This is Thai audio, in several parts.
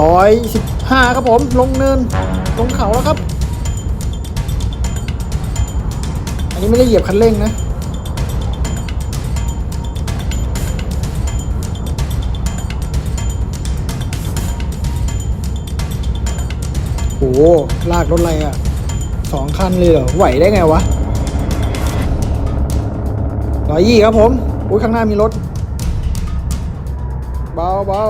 ร้อยสิบห้าครับผม ลงเนิน ลงเขาแล้วครับ อันนี้ไม่ได้เหยียบคันเร่งนะ โอ้ลากรถอะไรอะสองคันเลยเหรอ ไหวได้ไงวะร้อยยี่ครับผม อุ้ยข้างหน้ามีรถ เบาเบา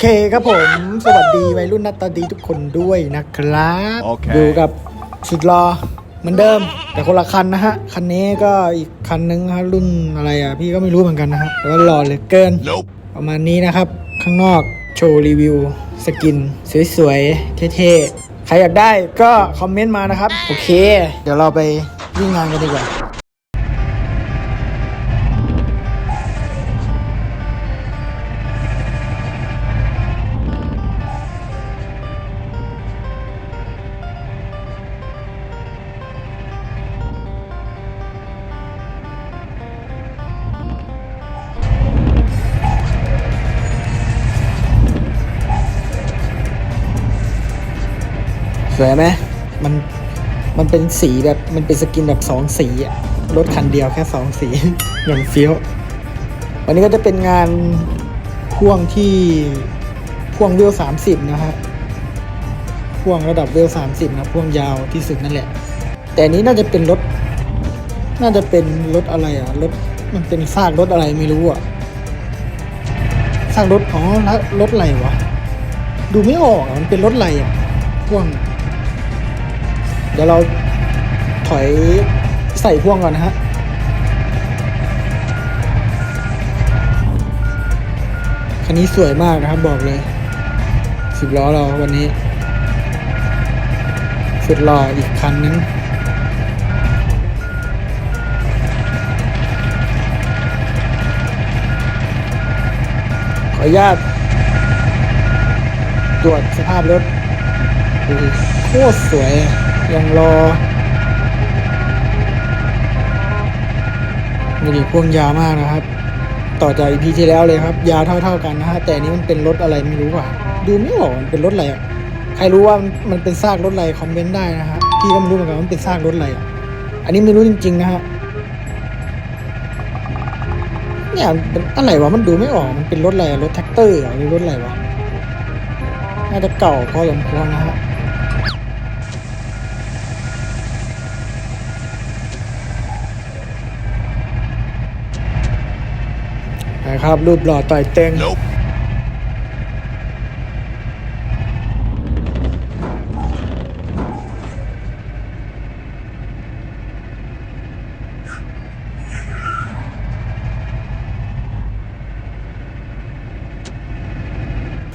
เคครับผม สวัสดีวัยรุ่นนัตตาดีทุกคนด้วยนะครับโอเค อยู่กับสุดรอเหมือนเดิม แต่คนละคันนะฮะ คันนี้ก็อีกคันนึงนะฮะรุ่นอะไรอะ พี่ก็ไม่รู้เหมือนกันนะฮะแต่ว่าหล่อเหลือเกิน Nope. ประมาณนี้นะครับ ข้างนอกโชว์รีวิว สกิน สวยๆ เท่ๆ ใครอยากได้ก็คอมเมนต์มานะครับ โอเค เดี๋ยวเราไปวิ่งงานกันดีกว่า วยไหมมันมันเป็นสีแบบมันเป็นสกินแบบสองสีอะรถคันเดียวแค่สองสี อย่างเฟี้ยววันนี้ก็จะเป็นงานพ่วงที่พ่วงเวลสามสิบนะฮะพ่วงระดับเวลสามสิบนะพ่วงยาวที่สุดนั่นแหละ แต่นี้น่าจะเป็นรถ น่าจะเป็นรถอะไรอะรถมันเป็นซากรถอะไรไม่รู้อะซากรถอ๋อรถอะไรวะดูไม่ออกอะมันเป็นรถอะไรอะพ่วง ดี๋ยวเราถอยใส่พ่วงก่อนนะฮะคันนี้สวยมากนะครับบอกเลยสิบล้อเราวันนี้ สุดหล่ออีกคันนึงขออนุญาตตรวจสภาพรถโคตรสวย ยังรอนี่ดิพ่วงยาวมากนะครับ ต่อจากอีพีที่แล้วเลยครับ ยาวเท่า ๆกันนะฮะแต่นี้มันเป็นรถอะไรไม่รู้ว่ะดูไม่ออกมันเป็นรถอะไรอะใครรู้ว่ามันเป็นซากรถอะไรคอมเมนต์ได้นะฮะพี่ก็ไม่รู้เหมือนกันว่ามันเป็นซากรถอะไรอะอันนี้ไม่รู้จริง ๆ นะฮะเนี่ยมันเป็นอะไรวะมันดูไม่ออกมันเป็นรถอะไรรถแท็กเตอร์เหรอหรือรถอะไรวะน่าจะเก่าพอสมควรนะฮะ นะครับ รูปหล่อต่อยเต็ง Nope.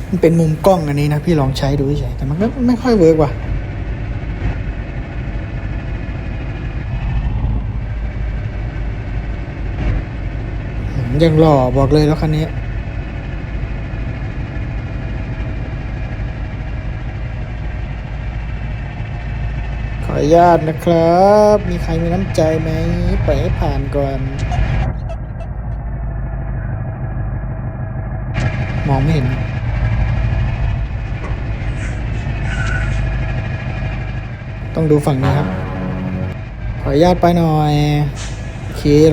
มันเป็นมุมกล้องอันนี้นะ พี่ลองใช้ดูเฉยแต่มันก็ไม่ค่อยเวิร์กว่ะ ยังหล่อบอกเลยแล้วคันนี้ ขออนุญาตนะครับ มีใครมีน้ำใจไหมไปให้ผ่านก่อน มองไม่เห็นต้องดูฝั่งนี้ครับ ขออนุญาตไปหน่อย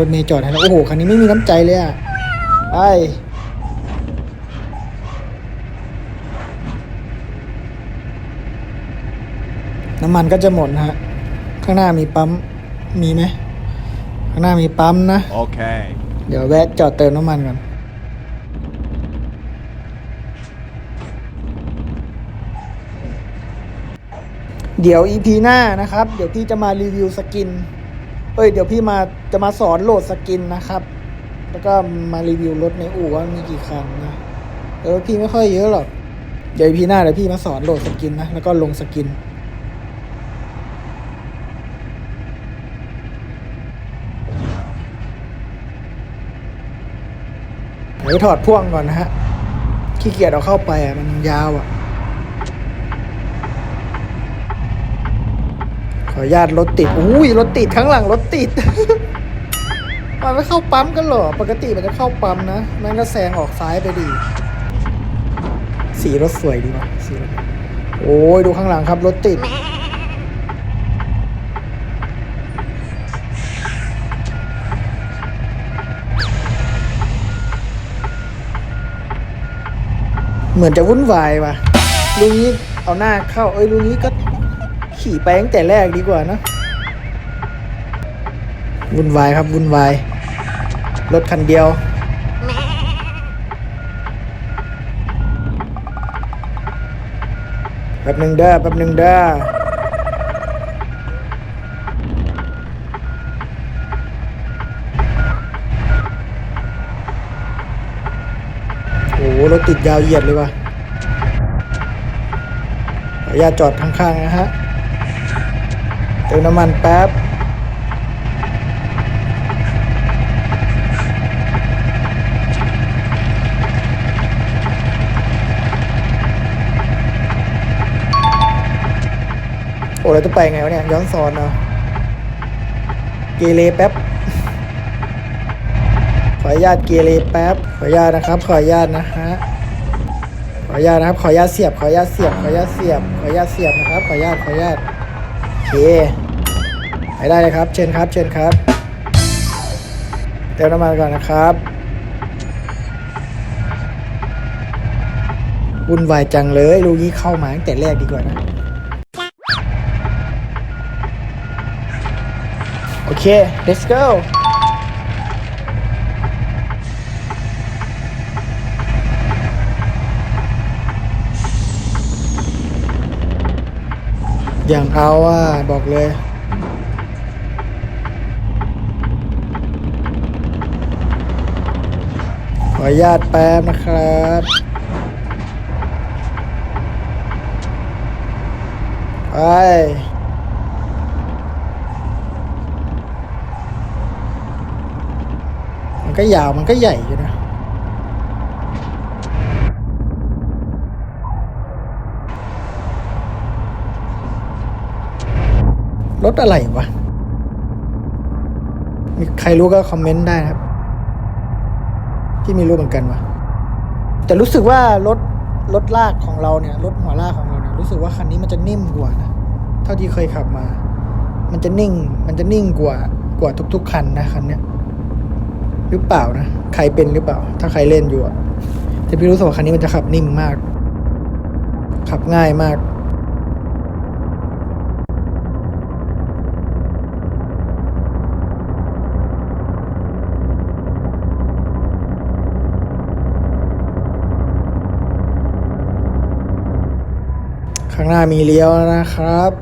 รถเมย์จอดให้แล้วโอ้โห คันนี้ไม่มีน้ำใจเลยอะไปน้ำมันก็จะหมดนะฮะ ข้างหน้ามีปั๊ม มีไหม ข้างหน้ามีปั๊มนะ Okay. เดี๋ยวแวะจอดเติมน้ำมันก่อน เดี๋ยว EP หน้านะครับ เดี๋ยวพี่จะมารีวิวสกิน เอ้ยเดี๋ยวพี่มาจะมาสอนโหลดสกินนะครับ แล้วก็มารีวิวรถในอู่ว่ามีกี่คันนะเออพี่ไม่ค่อยเยอะหรอกเดี๋ยว EP หน้าเดี๋ยวพี่มาสอนโหลดสกินนะแล้วก็ลงสกินไปถอดพ่วงก่อนนะฮะขี้เกียจเอาเข้าไปอะมันยาวอะ ขออนุญาตรถติดอุ้ยรถติดข้างหลังรถติด มันไม่เข้าปั๊มกันหรอ ปกติมันจะเข้าปั๊มนะม่งก็แซงออกซ้ายไปดี สีรถสวยดีวะสีรถโอ้ยดูข้างหลังครับรถติด เหมือนจะวุ่นวายว่ะลุงนี้เอาหน้าเข้า เอ้ยลุงนี้ก็ ขี่ไปตั้งแต่แรกดีกว่านะวุ่นวายครับวุ่นวาย รถคันเดียว แป๊บหนึ่งเด้อแป๊บหนึ่งเด้อโอ้โหรถติดยาวเหยียดเลยว่ะขออนุญาตจอดข้างๆนะฮะ ติมน้ำมันแป๊บโอ้เราจะไปไงวะเนี่ย ย้อนสอนเนาะเกเรแป๊บ ขออนุญาตเกเรแป๊บ ขออนุญาตนะครับ ขออนุญาตนะฮะ ขออนุญาตนะครับ ขออนุญาตเสียบ ขออนุญาตเสียบ ขออนุญาตเสียบ ขออนุญาตเสียบนะครับ ขออนุญาต ขออนุญาต เคไปได้เลยครับ เชิญครับ เชิญครับ เติมน้ำมันก่อนนะครับวุ่นวายจังเลยลูกนี้เข้ามาตั้งแต่แรกดีกว่านะ โอเค let's go อย่างเอาอะบอกเลย ขออนุญาตแป๊บนะครับไปมันก็ยาวมันก็ใหญ่อยู่นะ รถอะไรวะ มีใครรู้ก็คอมเมนต์ได้นะครับ ที่ไม่รู้เหมือนกันวะแต่รู้สึกว่ารถรถลากของเราเนี่ย รถหัวลากของเราเนี่ยรู้สึกว่าคันนี้มันจะนิ่มกว่านะ เท่าที่เคยขับมา มันจะนิ่ง มันจะนิ่งกว่ากว่าทุก ๆ คันนะคันเนี้ยหรือเปล่านะ ใครเป็นหรือเปล่า ถ้าใครเล่นอยู่อะแต่พี่รู้สึกว่าคันนี้มันจะขับนิ่มมาก ขับง่ายมากางหน้ามีเลี้ยวนะครับ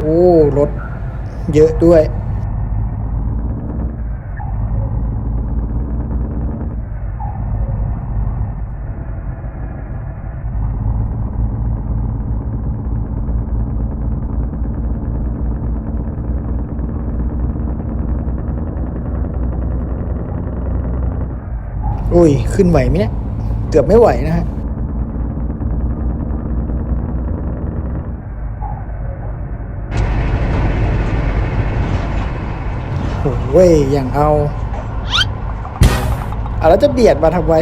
โอ้รถเยอะด้วย อุ้ย ขึ้นไหวไหมเนี่ย เกือบไม่ไหวนะฮะโอ้ยอย่างเอาอะแล้วจะเบียดมาทำไว้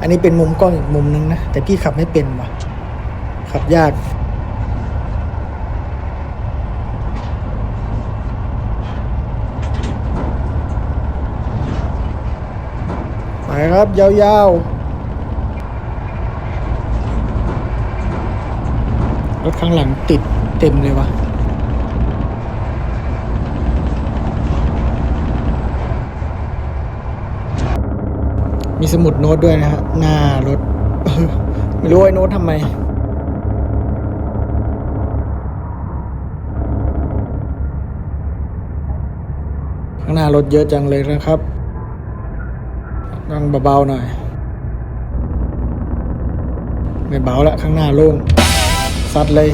อันนี้เป็นมุมกล้องอีกมุมนึงนะ แต่พี่ขับไม่เป็นว่ะ ขับยาก ครับ ยาวๆ รถข้างหลังติดเต็มเลยวะมีสมุดโน้ตด้วยนะฮะหน้ารถ ไม่รู้ไอ้โน้ตทำไมข้างหน้ารถเยอะจังเลยนะครับ ต้องเบาๆหน่อย ไม่เบาละข้างหน้าโล่งสัตว์เลย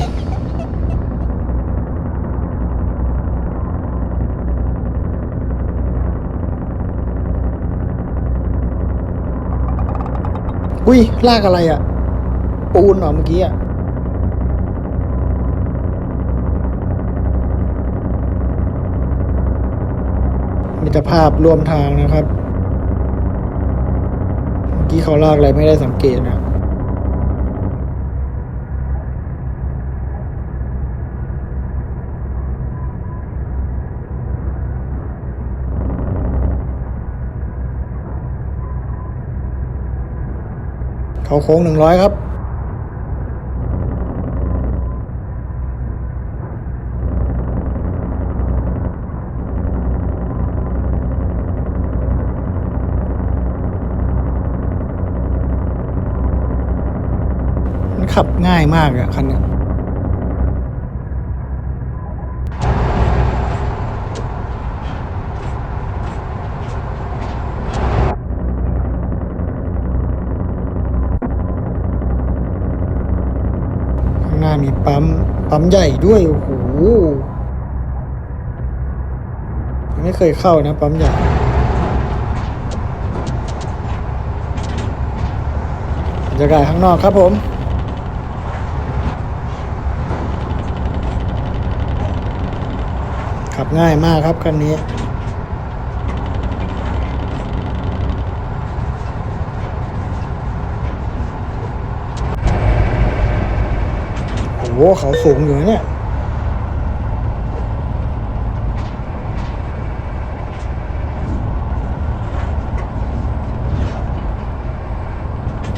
อุ้ยลากอะไรอะ่ะ ปูนเหรอเมื่อกี้อะมิตรภาพร่วมทางนะครับ กี้เขาลากอะไรไม่ได้สังเกตนะเขาโค้งหนึ่งร้อยครับ มันขับง่าย มากอะคันนี้ยข้างหน้ามีปั๊ม ปั๊มใหญ่ด้วย โอ้โหไม่เคยเข้านะ ปั๊มใหญ่บรรยากาศข้างนอกครับผม ขับ ง่ายมากครับคันนี้ โอ้โหเขาสูงอยู่เนี่ย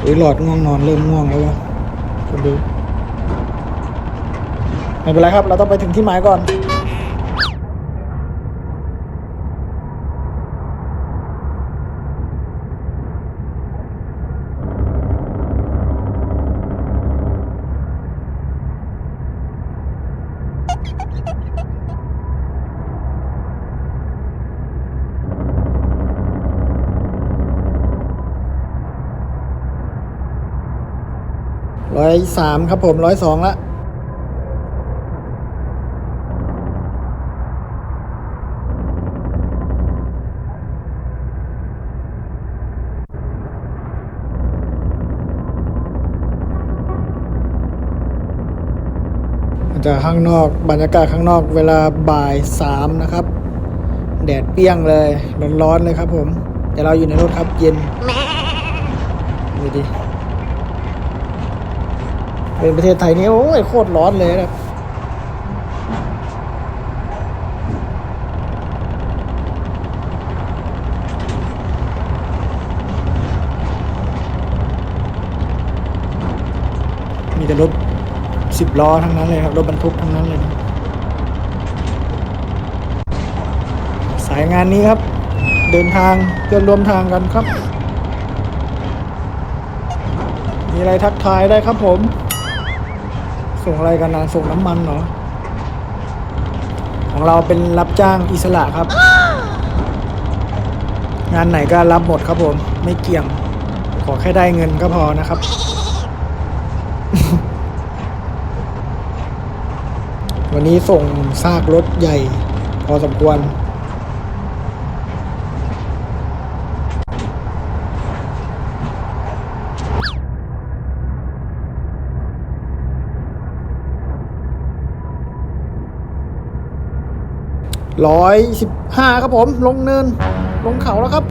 อุ้ยหลอดง่วงนอนเริ่มง่วงแล้ววะคุณดูไม่เป็นไรครับ เราต้องไปถึงที่หมายก่อน ร้อยสามครับผมร้อยสองละมาจากข้างนอกบรรยากาศข้างนอกเวลาบ่ายสามนะครับ แดดเปรี้ยงเลยร้อนๆเลยครับผม แต่เราอยู่ในรถครับเย็นดูดิ เป็นประเทศไทยนี่โอ้ยโคตรร้อนเลยนะมีแต่รถสิบล้อทั้งนั้นเลยครับ รถบรรทุกทั้งนั้นเลย สายงานนี้ครับ เดินทางเพื่อนร่วมทางกันครับ มีอะไรทักทายได้ครับผม ส่งอะไรกันนะส่งน้ำมันเหรอ ของเราเป็นรับจ้างอิสระครับ งานไหนก็รับหมดครับผม ไม่เกี่ยง ขอแค่ได้เงินก็พอนะครับ วันนี้ส่งซากรถใหญ่ พอสมควร ร้อยสิบห้าครับผม ลงเนิน ลงเขาแล้วครับ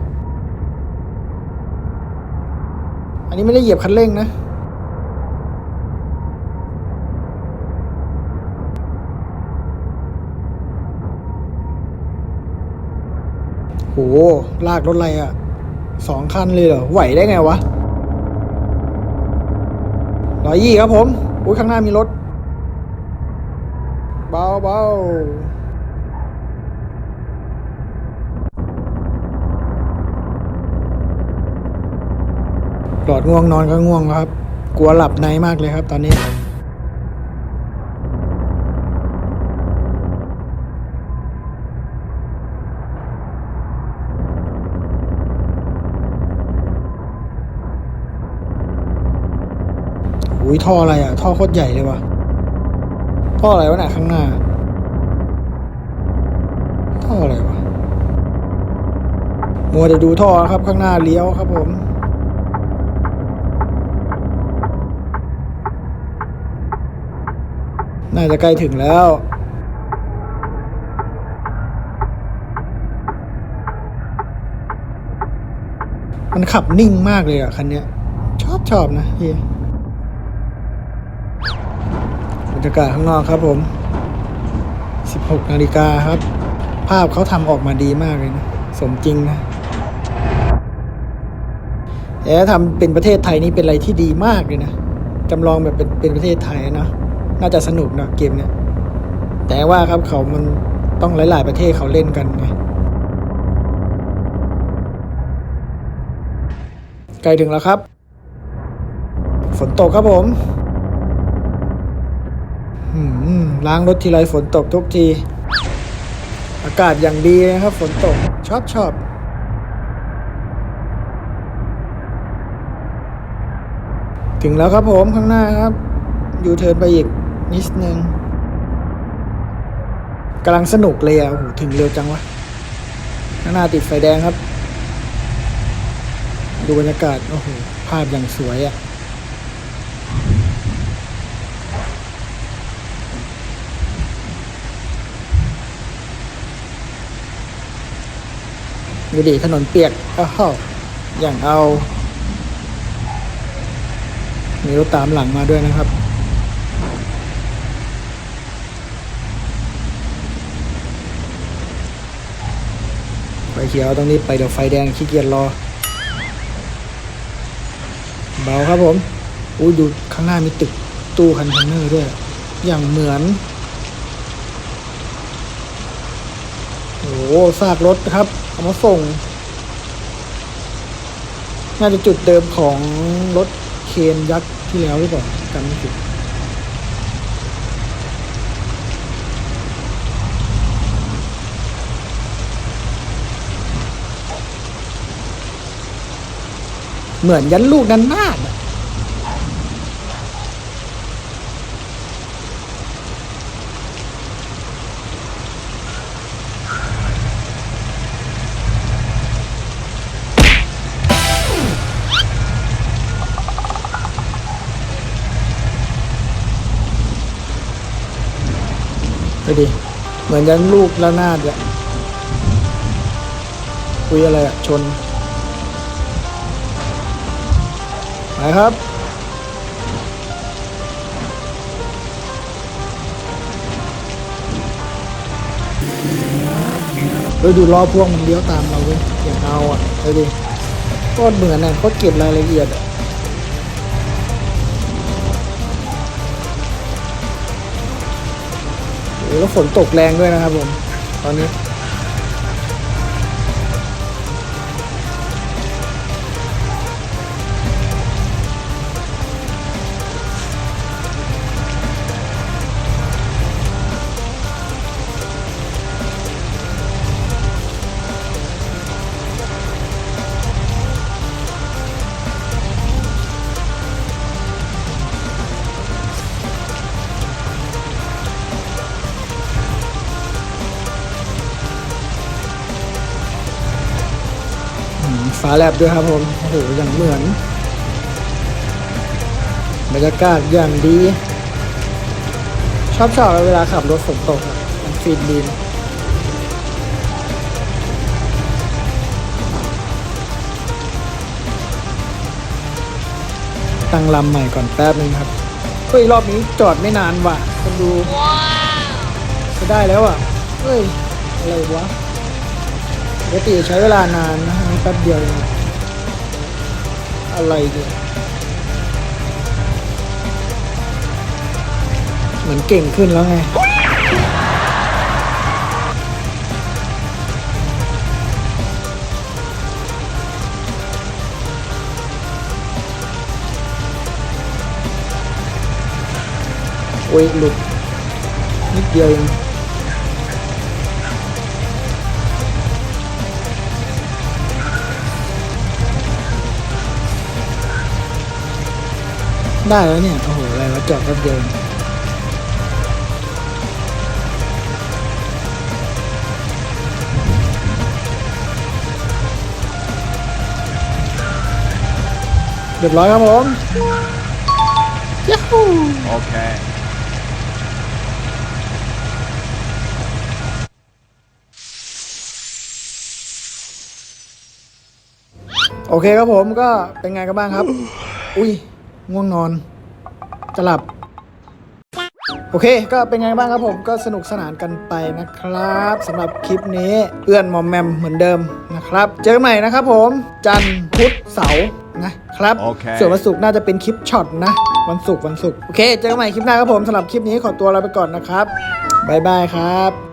อันนี้ไม่ได้เหยียบคันเร่งนะ โห ลากรถอะไรอะ่ะสองคันเลยเหรอ ไหวได้ไงวะร้อยยี่ครับผม อุ้ยข้างหน้ามีรถ เบาเบา หลอดง่วงนอนก็ง่วงครับ กลัวหลับในมากเลยครับ ตอนนี้อุ้ยท่ออะไรอะ ท่อโคตรใหญ่เลยว่ะท่ออะไรวะน่ะข้างหน้า ท่ออะไรวะมัวจะดูท่อครับข้างหน้าเลี้ยวครับผม น่าจะใกล้ถึงแล้ว มันขับนิ่งมากเลยอะคันเนี้ยชอบชอบนะพี่บรรยากาศข้างนอกครับผม 16 นาฬิกาครับ ภาพเขาทำออกมาดีมากเลยนะ สมจริงนะแต่ถ้าทำเป็นประเทศไทยนี่เป็นอะไรที่ดีมากเลยนะจำลองแบบเป็นเป็นประเทศไทยนะ น่าจะสนุกนะเกมเนี้ยแต่ว่าครับเขามันต้องหลาย ๆ ประเทศเขาเล่นกันไงใกล้ถึงแล้วครับ ฝนตกครับผมอืมล้างรถทีไรฝนตกทุกที อากาศอย่างดีนะครับ ฝนตกชอบชอบถึงแล้วครับผมข้างหน้าครับยูเทิร์นไปอีก นิดนึงกำลังสนุกเลยอะโอ้โหถึงเร็วจังวะข้างหน้าติดไฟแดงครับ ดูบรรยากาศ โอ้โห ภาพอย่างสวยอะดูดิถนนเปียกอ้าวอย่างเอา มีรถตามหลังมาด้วยนะครับ เขียวตรงนี้ไปเดี๋ยวไฟแดงขี้เกียจรอ เบาครับผมอู้ดูข้างหน้ามีตึกตู้คอนเทนเนอร์ด้วย อย่างเหมือนโอ้โหซากรถครับ เอามาส่ง น่าจะจุดเดิมของรถเคนยักษ์ที่แล้วหรือเปล่าจำไม่ผิด เหมือนยันลูกนันนาดไปดิ เหมือนยันลูกละนาดอะคุยอะไรอะชน ไปครับเฮ้ยดูล้อพ่วงมันเลี้ยวตามเราเว้ยอย่างเอาอะไปดิโคตรเหมือนอะโคตรเก็บรายละเอียดอะแล้วฝนตกแรงด้วยนะครับผม ตอนนี้าแลบด้วยครับผมโอ้โหอย่างเหมือนบรรยากาศอย่างดี ชอบชอบเวลาขับรถฝนตกอะมันฟินดีนะตั้งลำใหม่ก่อนแป๊บนึงครับเฮ้ยรอบนี้จอดไม่นานว่ะคนดูจะได้แล้วอะเฮ้ยอะไรวะปกติใช้เวลานานนะอันนี้ แป๊บเดียวเองอะไรเนี่ยเหมือนเก่งขึ้นแล้วไงโอ้ยหลุดนิดเดียวเอง ได้แล้วเนี่ย โอ้โห อะไรวะจอดแป๊เดียวเรียบร้อยครับผมยัฮูโอเค โอเคครับผมก็เป็นไงกันบ้างครับ อุ้ย ง่วงนอน จะหลับ โอเค ก็เป็นไงบ้างครับผมก็สนุกสนานกันไปนะครับสำหรับคลิปนี้เอื้อนมอมแมมเหมือนเดิมนะครับ เจอกันใหม่นะครับผม จันทร์พุธเสาร์นะครับโอเคส่วนวันศุกร์น่าจะเป็นคลิปช็อตนะ วันศุกร์วันศุกร์โอเค เจอกันใหม่คลิปหน้าครับผมสำหรับคลิปนี้ขอตัวลาไปก่อนนะครับบ๊ายบายครับ